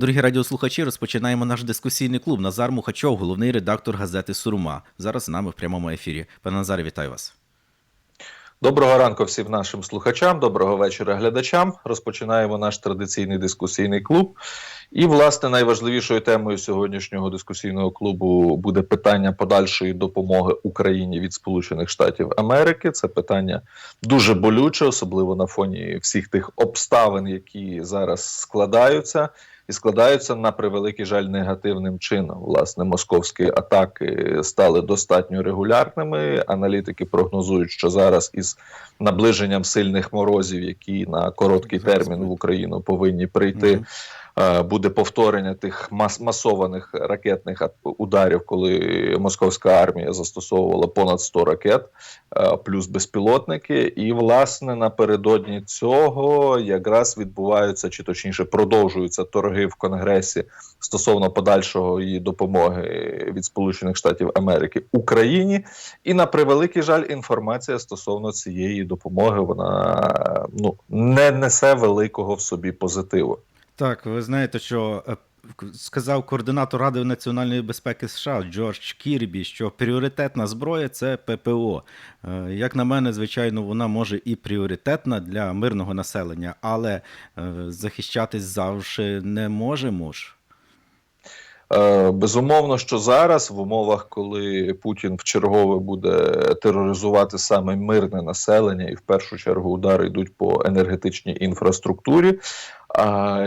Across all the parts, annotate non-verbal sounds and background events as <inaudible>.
Дорогі радіослухачі, розпочинаємо наш дискусійний клуб. Назар Мухачов, головний редактор газети Сурума. Зараз з нами в прямому ефірі. Пане Назаре, вітаю вас. Доброго ранку всім нашим слухачам, доброго вечора глядачам. Розпочинаємо наш традиційний дискусійний клуб. І, власне, найважливішою темою сьогоднішнього дискусійного клубу буде питання подальшої допомоги Україні від Сполучених Штатів Америки. Це питання дуже болюче, особливо на фоні всіх тих обставин, які зараз складаються. І складаються на превеликий жаль негативним чином. Власне, московські атаки стали достатньо регулярними. Аналітики прогнозують, що зараз із наближенням сильних морозів, які на короткий термін в Україну повинні прийти. Е, Буде повторення тих мас- масованих ракетних ударів, коли московська армія застосовувала понад 100 ракет, е, плюс безпілотники. І, власне, напередодні цього якраз відбуваються, чи точніше продовжуються торги в Конгресі стосовно подальшого її допомоги від Сполучених Штатів Америки Україні. І на превеликий жаль, інформація стосовно цієї допомоги вона ну не несе великого в собі позитиву. Так, ви знаєте, що е, сказав координатор Ради національної безпеки США Джордж Кірбі, що пріоритетна зброя це ППО. Е, Як на мене, звичайно, вона може і пріоритетна для мирного населення, але е, захищатись завжди не можемо ж. Безумовно, що зараз, в умовах, коли Путін в чергове буде тероризувати саме мирне населення, і в першу чергу удари йдуть по енергетичній інфраструктурі,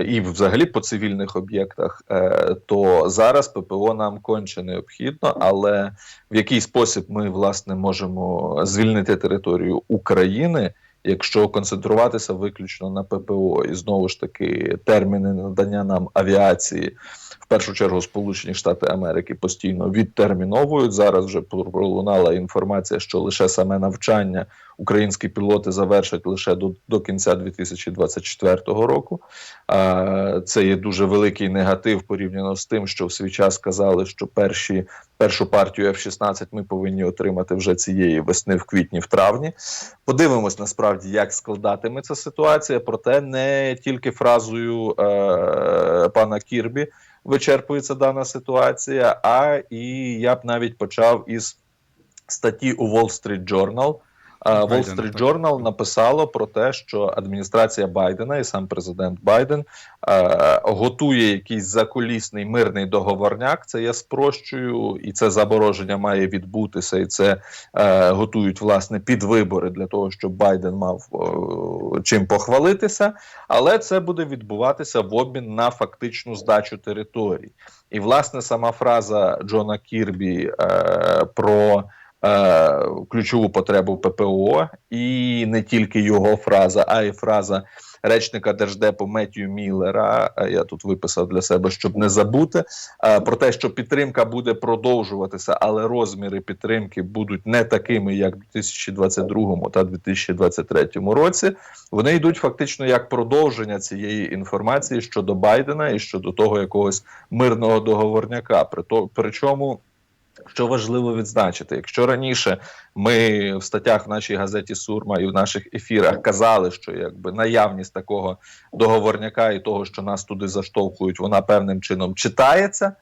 і взагалі по цивільних об'єктах, е, то зараз ППО нам конче необхідно, але в який спосіб ми власне можемо звільнити територію України. Якщо концентруватися виключно на ППО, і знову ж таки терміни надання нам авіації, в першу чергу Сполучені Штати Америки постійно відтерміновують. Зараз вже пролунала інформація, що лише саме навчання українські пілоти завершать лише до, до кінця 2024 року. А, це є дуже великий негатив порівняно з тим, що в свій час казали, що перші першу партію F-16 ми повинні отримати вже цієї весни, в квітні, в травні. Подивимось насправді, як складатиметься ситуація, проте не тільки фразою е, пана Кірбі вичерпується дана ситуація, а і я б навіть почав із статті у Wall Street Journal. Wall Street. Journal написало про те, що адміністрація Байдена і сам президент Байден е, готує якийсь закулісний мирний договорняк. Це я спрощую, і це забороження має відбутися, і це е, готують власне під вибори для того, щоб Байден мав е, чим похвалитися. Але це буде відбуватися в обмін на фактичну здачу територій. І власне сама фраза Джона Кірбі про е, ключову потребу ППО, і не тільки його фраза, а й фраза речника держдепу Меттью Міллера. е, Я тут виписав для себе, щоб не забути е, про те, що підтримка буде продовжуватися, але розміри підтримки будуть не такими, як в 2022 та 2023 році. Вони йдуть фактично як продовження цієї інформації щодо Байдена і щодо того якогось мирного договорняка. При то, причому. Що важливо відзначити, якщо раніше ми в статтях в нашій газеті Сурма і в наших ефірах казали, що якби наявність такого договорняка і того, що нас туди заштовхують, вона певним чином читається,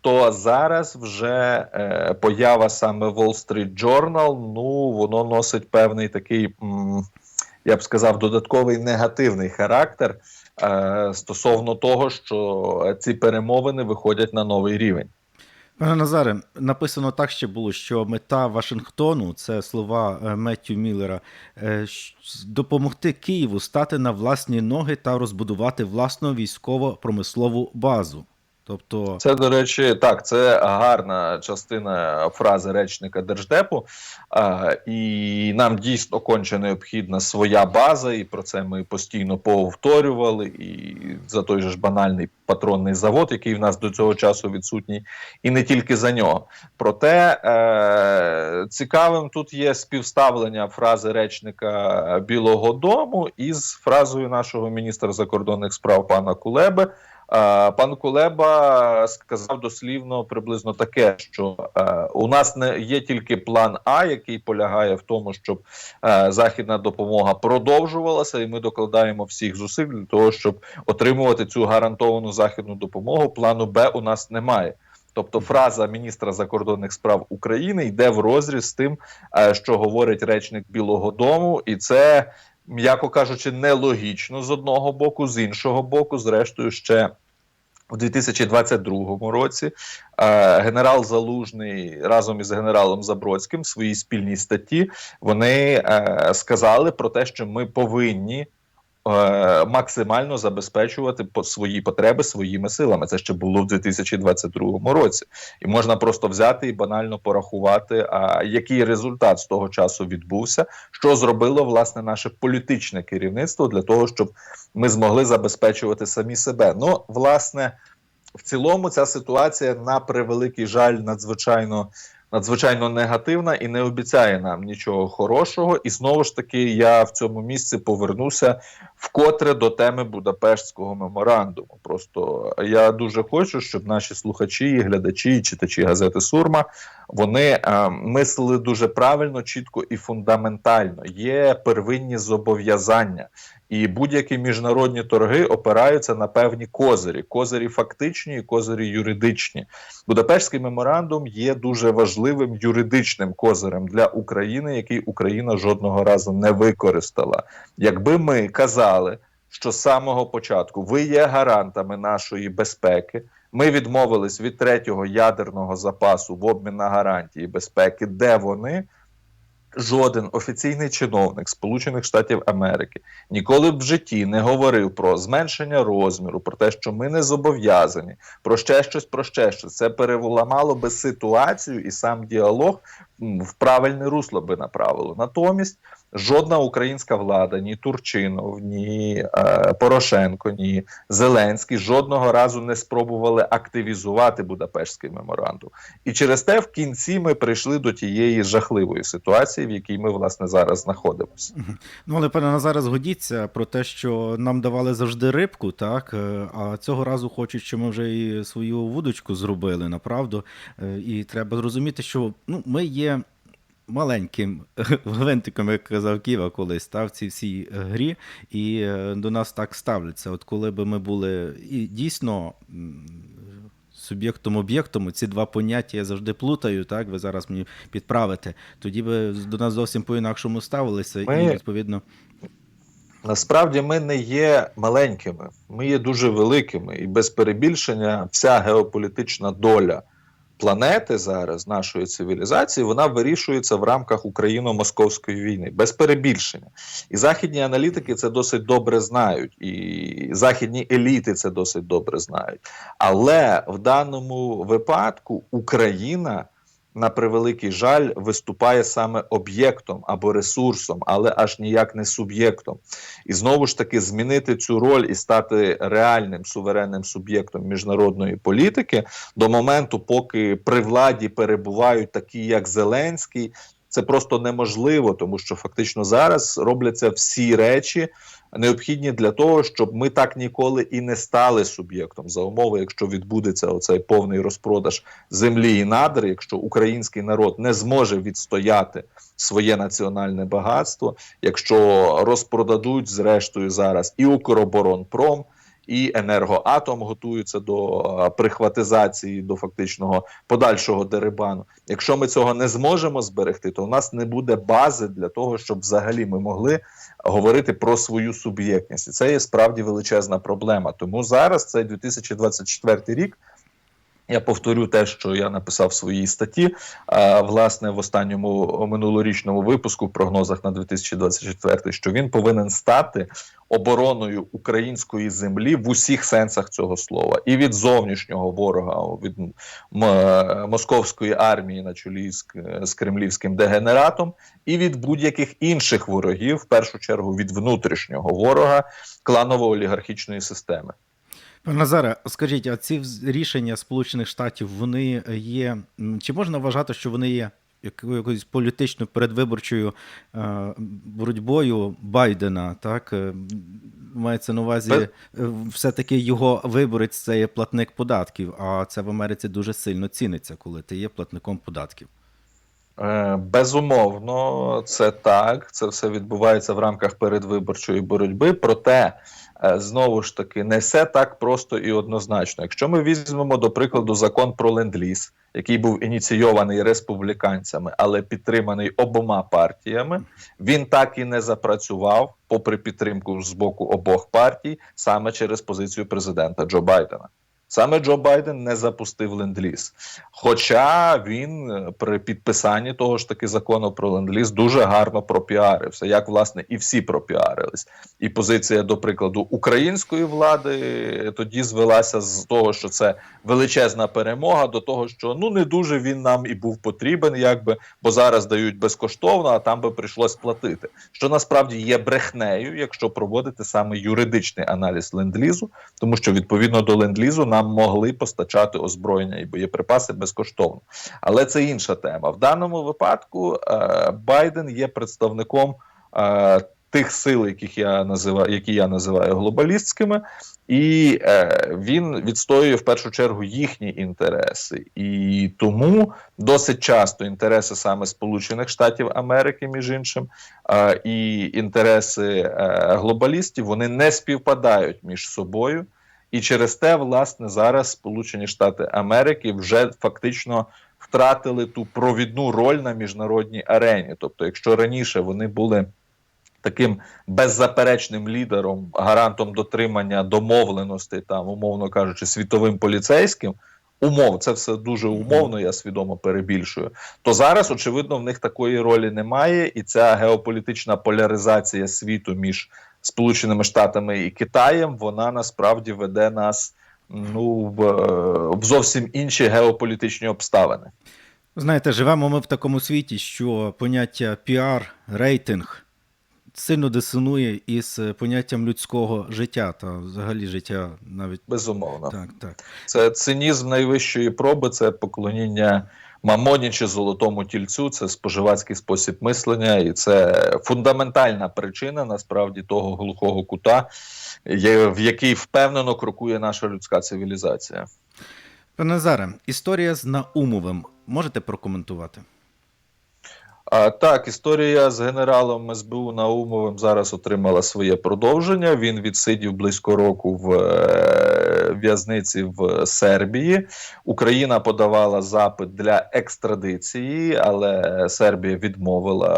то зараз вже е, поява саме Wall Street Journal, ну воно носить певний такий, м, я б сказав, додатковий негативний характер е, стосовно того, що ці перемовини виходять на новий рівень. Пане Назаре, написано так ще було, що мета Вашингтону, це слова е, Меттю Міллера, е, допомогти Києву стати на власні ноги та розбудувати власну військово-промислову базу. Тобто, Це, до речі, так, це гарна частина фрази речника Держдепу. А, і нам дійсно конче необхідна своя база, і про це ми постійно повторювали. І за той же ж банальний патронний завод, який в нас до цього часу відсутній, і не тільки за нього. Проте е- цікавим тут є співставлення фрази речника Білого Дому із фразою нашого міністра закордонних справ пана Кулеби. Е, Пан Кулеба сказав дослівно приблизно таке, що е, у нас не є тільки план А, який полягає в тому, щоб е, західна допомога продовжувалася, і ми докладаємо всіх зусиль для того, щоб отримувати цю гарантовану західну допомогу. Плану Б у нас немає. Тобто фраза міністра закордонних справ України йде в розріз з тим, що говорить речник Білого Дому, і це, м'яко кажучи, нелогічно з одного боку, з іншого боку, зрештою, ще у 2022 році е, генерал Залужний разом із генералом Забродським в своїй спільній статті вони е, сказали про те, що ми повинні. Е, Максимально забезпечувати свої потреби своїми силами. Це ще було в 2022 році, і можна просто взяти і банально порахувати, а який результат з того часу відбувся, що зробило власне наше політичне керівництво для того, щоб ми змогли забезпечувати самі себе. Ну, власне, в цілому ця ситуація на превеликий жаль надзвичайно. Надзвичайно негативна і не обіцяє нам нічого хорошого. І знову ж таки, я в цьому місці повернуся вкотре до теми Будапештського меморандуму. Просто я дуже хочу, щоб наші слухачі, і глядачі, і читачі газети Сурма вони е, мислили дуже правильно, чітко і фундаментально. Є первинні зобов'язання, і будь-які міжнародні торги опираються на певні козирі: козирі фактичні і козирі юридичні. Будапештський меморандум є дуже важливим юридичним козирем для України, який Україна жодного разу не використала. Якби ми казали, що з самого початку ви є гарантами нашої безпеки. Ми відмовились від третього ядерного запасу в обмін на гарантії безпеки, де вони. Жоден офіційний чиновник Сполучених Штатів Америки ніколи б в житті не говорив про зменшення розміру, про те, що ми не зобов'язані, про ще щось, про ще щось. Це переламало би ситуацію і сам діалог в правильне русло би направило. Натомість жодна українська влада, ні Турчинов, ні е, Порошенко, ні Зеленський жодного разу не спробували активізувати Будапештський меморандум. І через те в кінці ми прийшли до тієї жахливої ситуації, в якій ми власне зараз знаходимося. Ну, але пане Назаре, згодіться про те, що нам давали завжди рибку, так? е, А цього разу хочуть, щоб ми вже і свою вудочку зробили, направду. Е, І треба зрозуміти, що ну, ми є маленьким <laughs> гвинтиком, як казав Ківа колись, та, в цій всій е, грі, і е, до нас так ставляться. От коли би ми були і дійсно. Суб'єктом об'єктом ці два поняття я завжди плутаю, так ви зараз мені підправите. Тоді би до нас зовсім по-інакшому ставилися, і відповідно Насправді ми не є маленькими, ми є дуже великими, і без перебільшення вся геополітична доля планети зараз, нашої цивілізації, вона вирішується в рамках Україно-московської війни, без перебільшення. І західні аналітики це досить добре знають, і західні еліти це досить добре знають. Але в даному випадку Україна. На превеликий жаль, виступає саме об'єктом або ресурсом, але аж ніяк не суб'єктом. І знову ж таки змінити цю роль і стати реальним суверенним суб'єктом міжнародної політики до моменту, поки при владі перебувають такі, як Зеленський. Це просто неможливо, тому що фактично зараз робляться всі речі необхідні для того, щоб ми так ніколи і не стали суб'єктом за умови, якщо відбудеться оцей повний розпродаж землі і надр, якщо український народ не зможе відстояти своє національне багатство, якщо розпродадуть зрештою зараз і Укроборонпром. І енергоатом готуються до е, прихватизації, до фактичного подальшого дерибану. Якщо ми цього не зможемо зберегти, то у нас не буде бази для того, щоб взагалі ми могли говорити про свою суб'єктність. І це є справді величезна проблема. Тому зараз цей 2024 рік. Я повторю те, що я написав в своїй статті. Власне, в останньому минулорічному випуску в прогнозах на 2024, що він повинен стати обороною української землі в усіх сенсах цього слова, і від зовнішнього ворога, від московської армії на чолі з, з кремлівським дегенератом, і від будь-яких інших ворогів, в першу чергу від внутрішнього ворога кланово-олігархічної системи. Пане Назаре, скажіть, а ці рішення Сполучених Штатів вони є. Чи можна вважати, що вони є якоюсь політично передвиборчою е, боротьбою Байдена, так е, мається на увазі, е, все-таки його виборець це є платник податків, а це в Америці дуже сильно ціниться, коли ти є платником податків. Е, Безумовно, це так. Це все відбувається в рамках передвиборчої боротьби. Проте е, знову ж таки не все так просто і однозначно. Якщо ми візьмемо до прикладу закон про ленд-ліз, який був ініційований республіканцями, але підтриманий обома партіями, він так і не запрацював, попри підтримку з боку обох партій, саме через позицію президента Джо Байдена. Саме Джо Байден не запустив ленд-ліз. Хоча він е, при підписанні того ж таки закону про ленд-ліз дуже гарно пропіарився, як власне і всі пропіарились. І позиція, до прикладу, української влади тоді звелася з того, що це величезна перемога, до того, що ну не дуже він нам і був потрібен, якби бо зараз дають безкоштовно, а там би прийшлось платити. Що насправді є брехнею, якщо проводити саме юридичний аналіз ленд-лізу, тому що відповідно до ленд-лізу нам могли постачати озброєння і боєприпаси безкоштовно. Але це інша тема. В даному випадку е, Байден є представником е, тих сил, яких я називаю, які я називаю глобалістськими, і е, він відстоює в першу чергу їхні інтереси. І тому досить часто інтереси саме Сполучених Штатів Америки, між іншим, е, і інтереси е, глобалістів вони не співпадають між собою. І через те, власне, зараз Сполучені Штати Америки вже фактично втратили ту провідну роль на міжнародній арені. Тобто, якщо раніше вони були таким беззаперечним лідером, гарантом дотримання домовленостей, там, умовно кажучи, світовим поліцейським. Умов, це все дуже умовно, я свідомо перебільшую. То зараз, очевидно, в них такої ролі немає, і ця геополітична поляризація світу між Сполученими Штатами і Китаєм, вона насправді веде нас ну в, в зовсім інші геополітичні обставини. Знаєте, живемо ми в такому світі, що поняття піар, рейтинг сильно дисонує із поняттям людського життя та взагалі життя навіть Безумовно, так, так. це цинізм найвищої проби, це поклоніння мамоні чи золотому тільцю, це споживацький спосіб мислення, і це фундаментальна причина насправді того глухого кута, в який впевнено крокує наша людська цивілізація. Пане Назаре, історія з Наумовим можете прокоментувати? А, так, історія з генералом СБУ Наумовим зараз отримала своє продовження. Він відсидів близько року в е, в'язниці в Сербії. Україна подавала запит для екстрадиції, але Сербія відмовила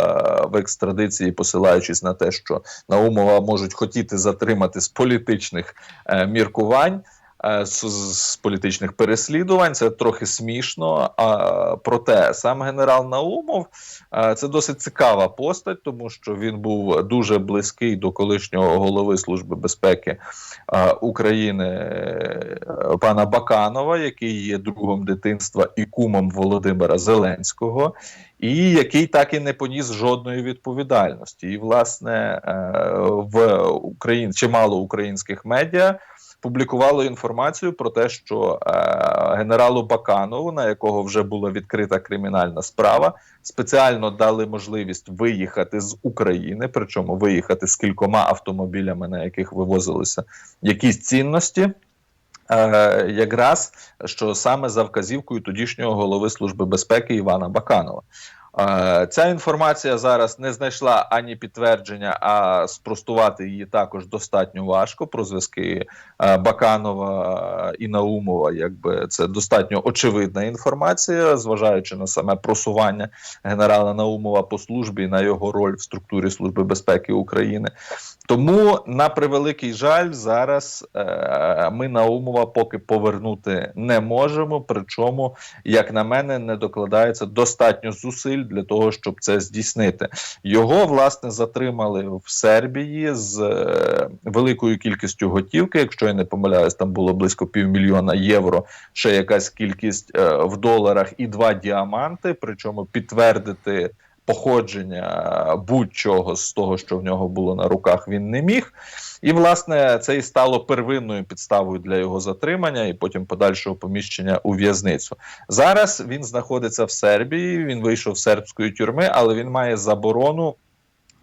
в екстрадиції, посилаючись на те, що Наумова можуть хотіти затримати з політичних е, міркувань. Е, З, з політичних переслідувань це трохи смішно. А проте сам генерал Наумов Е, Це досить цікава постать, тому що він був дуже близький до колишнього голови Служби безпеки е, України пана Баканова, який є другом дитинства і кумом Володимира Зеленського, і який так і не поніс жодної відповідальності. І, власне, в Україн чимало українських медіа. Публікувало інформацію про те, що е, генералу Баканову, на якого вже була відкрита кримінальна справа, спеціально дали можливість виїхати з України, причому виїхати з кількома автомобілями, на яких вивозилися якісь цінності. Е, якраз що саме за вказівкою тодішнього голови Служби безпеки Івана Баканова. Е, Ця інформація зараз не знайшла ані підтвердження, а спростувати її також достатньо важко. Про зв'язки е, Баканова і Наумова, якби це достатньо очевидна інформація, зважаючи на саме просування генерала Наумова по службі на його роль в структурі Служби безпеки України. Тому, на превеликий жаль, зараз е, ми Наумова поки повернути не можемо. Причому, як на мене, не докладається достатньо зусиль для того, щоб це здійснити. Його власне затримали в Сербії з е, великою кількістю готівки. Якщо я не помиляюсь, там було близько півмільйона євро. Ще якась кількість е, в доларах і два діаманти. Причому підтвердити походження будь-чого з того, що в нього було на руках, він не міг. І, власне, це і стало первинною підставою для його затримання і потім подальшого поміщення у в'язницю. Зараз він знаходиться в Сербії. Він вийшов з сербської тюрми, але він має заборону.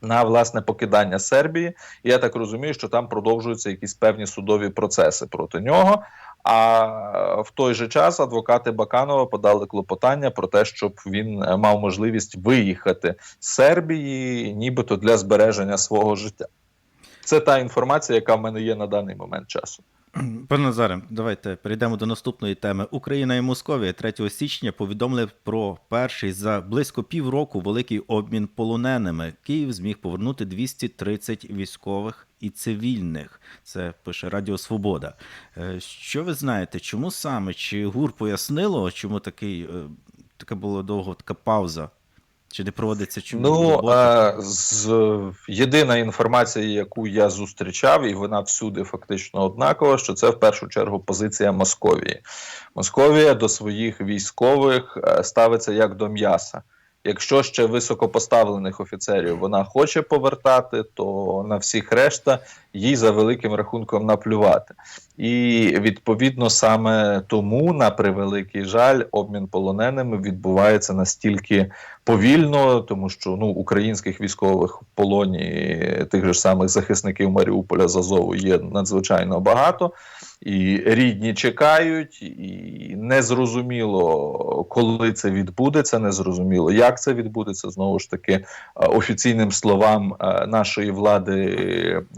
На власне покидання Сербії, і я так розумію, що там продовжуються якісь певні судові процеси проти нього. А в той же час адвокати Баканова подали клопотання про те, щоб він е, мав можливість виїхати з Сербії, нібито для збереження свого життя. Це та інформація, яка в мене є на даний момент часу. <clears throat> Пане Назаре, давайте перейдемо до наступної теми. Україна і Московія 3 січня повідомили про перший за близько півроку великий обмін полоненими. Київ зміг повернути 230 військових і цивільних. Це пише Радіо Свобода. Е, Що ви знаєте, чому саме? Чи ГУР пояснило, чому такий е, така була довго така пауза? Чи не проводиться чому? Ну е, з єдина інформація, яку я зустрічав, і вона всюди фактично однакова, що це в першу чергу позиція Московії. Московія до своїх військових е, ставиться як до м'яса. Якщо ще високопоставлених офіцерів вона хоче повертати, то на всіх решта їй за великим рахунком наплювати. І відповідно саме тому, на превеликий жаль, обмін полоненими відбувається настільки повільно, тому що ну українських військових в полоні тих же самих захисників Маріуполя з Азову є надзвичайно багато. І рідні чекають, і незрозуміло, коли це відбудеться, незрозуміло, як це відбудеться. Знову ж таки, е, офіційним словам е, нашої влади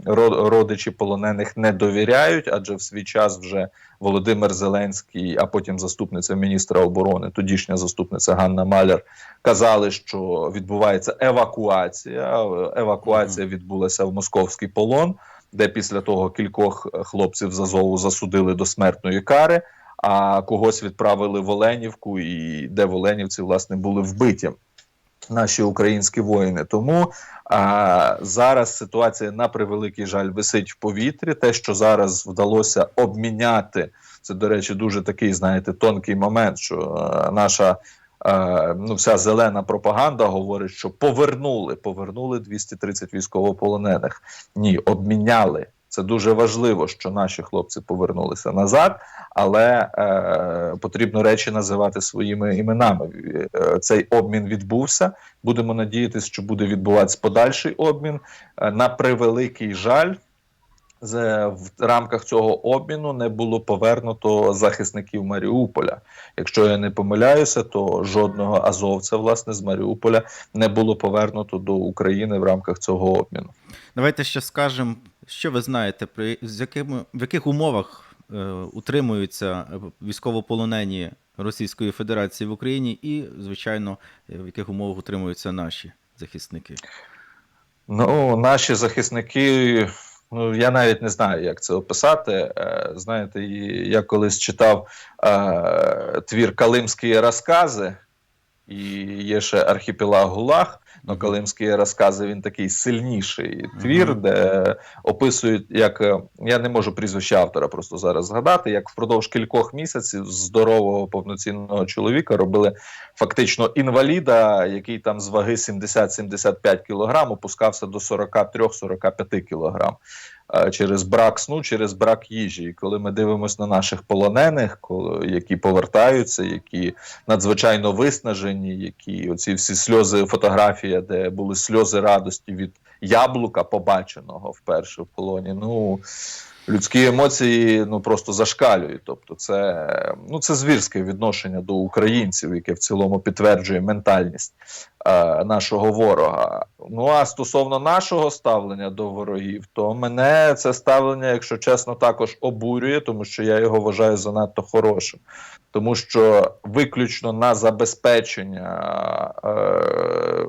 ро- родичі полонених не довіряють, адже в свій час вже Володимир Зеленський, а потім заступниця міністра оборони, тодішня заступниця Ганна Маляр, казали, що відбувається евакуація. Евакуація відбулася в московський полон де після того кількох е, хлопців з Азову засудили до смертної кари, а когось відправили в Оленівку, і де в Оленівці власне були вбиті наші українські воїни. Тому а, зараз ситуація на превеликий жаль висить в повітрі. Те, що зараз вдалося обміняти, це до речі, дуже такий, знаєте, тонкий момент, що е, наша. Е, ну, вся зелена пропаганда говорить, що повернули, повернули 230 військовополонених. Ні, обміняли. Це дуже важливо, що наші хлопці повернулися назад, але е, потрібно речі називати своїми іменами. Е, цей обмін відбувся. Будемо надіятися, що буде відбуватися подальший обмін. Е, на превеликий жаль. З- В рамках цього обміну не було повернуто захисників Маріуполя. Якщо я не помиляюся, то жодного азовця власне з Маріуполя не було повернуто до України в рамках цього обміну. Давайте ще скажемо, що ви знаєте, при з якими в яких умовах е, утримуються військовополонені Російської Федерації в Україні, і, звичайно, в яких умовах утримуються наші захисники. Ну, наші захисники, ну я навіть не знаю, як це описати. Е, знаєте, я колись читав е, твір Калимські розкази, і є ще архіпелаг Гулаг. Но Калимські розкази він такий сильніший твір, де описують, як е, я не можу прізвище автора просто зараз згадати, як впродовж кількох місяців здорового повноцінного чоловіка робили фактично інваліда, який там з ваги 70-75 кілограм опускався до 43-45 кілограм. Е, Через брак сну, через брак їжі. І коли ми дивимося на наших полонених, коли, які повертаються, які надзвичайно виснажені, які оці всі сльози, фотографія, де були сльози радості від яблука, побаченого вперше в полоні. Ну людські емоції ну просто зашкалюють. Тобто, це ну це звірське відношення до українців, яке в цілому підтверджує ментальність е, нашого ворога. Ну а стосовно нашого ставлення до ворогів, то мене це ставлення, якщо чесно, також обурює, тому що я його вважаю занадто хорошим. Тому що виключно на забезпечення е,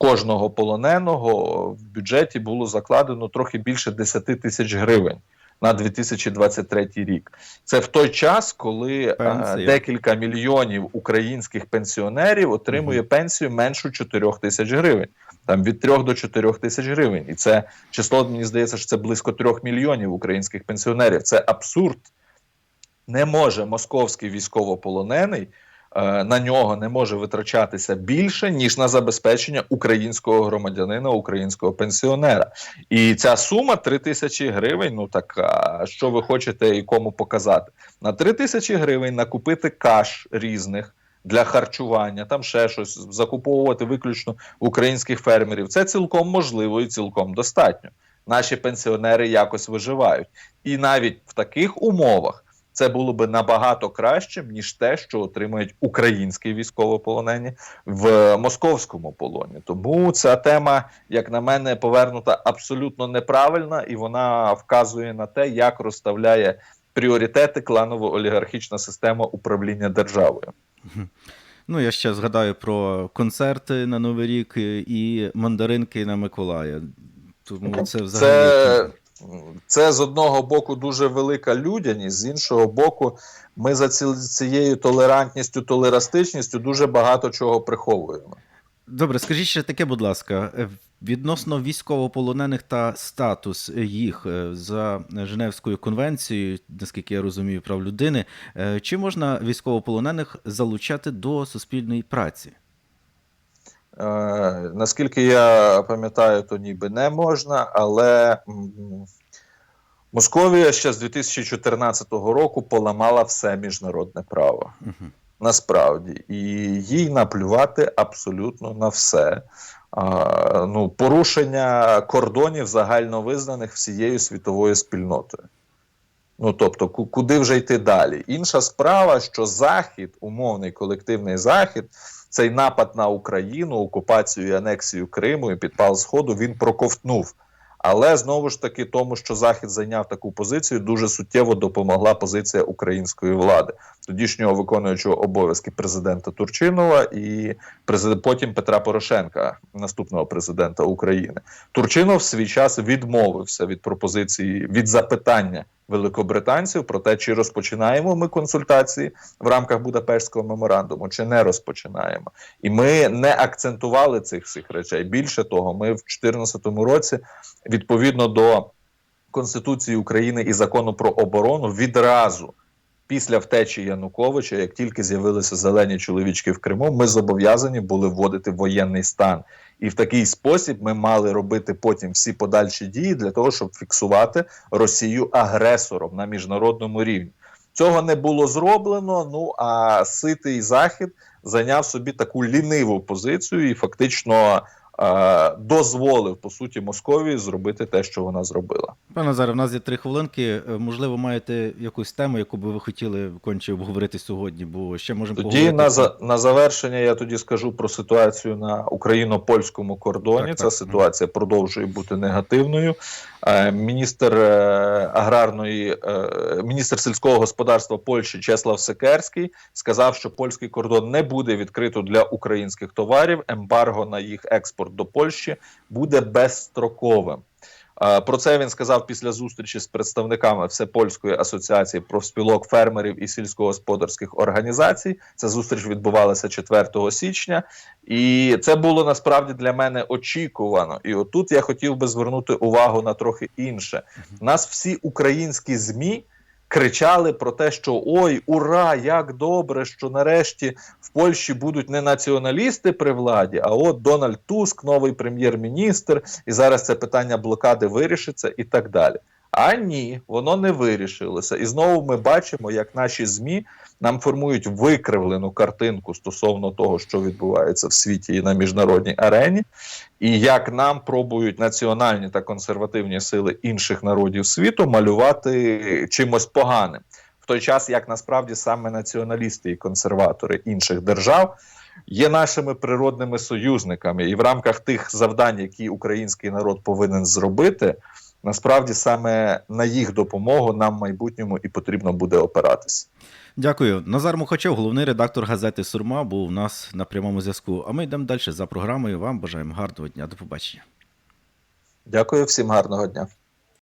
кожного полоненого в бюджеті було закладено трохи більше 10 тисяч гривень. На 2023 рік це в той час, коли е, Пенсія. декілька мільйонів українських пенсіонерів отримує пенсію меншу 4 тисяч гривень, там від 3 до 4 тисяч гривень, і це число мені здається, що це близько 3 мільйонів українських пенсіонерів. Це абсурд. Не може московський військовополонений е, на нього не може витрачатися більше ніж на забезпечення українського громадянина, українського пенсіонера. І ця сума 3 тисячі гривень. Ну так що ви хочете і кому показати? На 3 тисячі гривень накупити каш різних. Для харчування, там ще щось закуповувати виключно українських фермерів. Це цілком можливо і цілком достатньо. Наші пенсіонери якось виживають, і навіть в таких умовах це було би набагато кращим ніж те, що отримують українські військовополонені в московському полоні. Тому ця тема, як на мене, повернута абсолютно неправильна, і вона вказує на те, як розставляє пріоритети кланово-олігархічна система управління державою. Ну, я ще згадаю про концерти на Новий рік е, і мандаринки на Миколая. Тому це взагалі. Це, це з одного боку дуже велика людяність, з іншого боку, ми за цією толерантністю, толерастичністю дуже багато чого приховуємо. Добре, скажіть ще таке, будь ласка, е, відносно військовополонених та статус їх е, за Женевською конвенцією, наскільки я розумію, прав людини, е, чи можна військовополонених залучати до суспільної праці? Е, наскільки я пам'ятаю, то ніби не можна, але Московія ще з 2014 року поламала все міжнародне право. Насправді, і їй наплювати абсолютно на все. А, ну, порушення кордонів загальновизнаних всією світовою спільнотою. Ну тобто, куди вже йти далі? Інша справа, що Захід, умовний колективний Захід, цей напад на Україну, окупацію і анексію Криму і підпал Сходу він проковтнув. Але знову ж таки, тому що Захід зайняв таку позицію, дуже суттєво допомогла позиція української влади, тодішнього виконуючого обов'язки президента Турчинова і потім Петра Порошенка, наступного президента України. Турчинов в свій час відмовився від пропозиції від запитання великобританців про те, чи розпочинаємо ми консультації в рамках Будапештського меморандуму, чи не розпочинаємо. І ми не акцентували цих всіх речей. Більше того, ми в 2014 році відповідно до Конституції України і закону про оборону відразу. Після втечі Януковича, як тільки з'явилися зелені чоловічки в Криму, ми зобов'язані були вводити воєнний стан. І в такий спосіб ми мали робити потім всі подальші дії для того, щоб фіксувати Росію агресором на міжнародному рівні. Цього не було зроблено. Ну а ситий захід зайняв собі таку ліниву позицію і фактично дозволив по суті Московії зробити те, що вона зробила. Пане Назаре, в нас є три хвилинки. Е, Можливо, маєте якусь тему, яку би ви хотіли конче обговорити сьогодні, бо ще можемо Тоді поговорити. на за на завершення я тоді скажу про ситуацію на україно-польському кордоні. Так, Ця так. ситуація продовжує бути негативною. Е, Міністр е, аграрної, е, міністр сільського господарства Польщі Чеслав Секерський сказав, що польський кордон не буде відкрито для українських товарів. Ембарго на їх експорт до Польщі буде безстроковим. Е, Про це він сказав після зустрічі з представниками Всепольської асоціації профспілок фермерів і сільськогосподарських організацій. Ця зустріч відбувалася 4 січня, і це було насправді для мене очікувано. І отут я хотів би звернути увагу на трохи інше. У нас всі українські змі. Кричали про те, що ой, ура, як добре, що нарешті в Польщі будуть не націоналісти при владі, а от Дональд Туск, новий прем'єр-міністр, і зараз це питання блокади вирішиться і так далі. А ні, воно не вирішилося. І знову ми бачимо, як наші ЗМІ нам формують викривлену картинку стосовно того, що відбувається в світі і на міжнародній арені, і як нам пробують національні та консервативні сили інших народів світу малювати чимось поганим. В той час, як насправді саме націоналісти і консерватори інших держав є нашими природними союзниками, і в рамках тих завдань, які український народ повинен зробити, насправді саме на їх допомогу нам в майбутньому і потрібно буде опиратися. Дякую. Назар Мухачев, головний редактор газети Сурма, був у нас на прямому зв'язку. А ми йдемо далі за програмою. Вам бажаємо гарного дня. До побачення. Дякую всім гарного дня.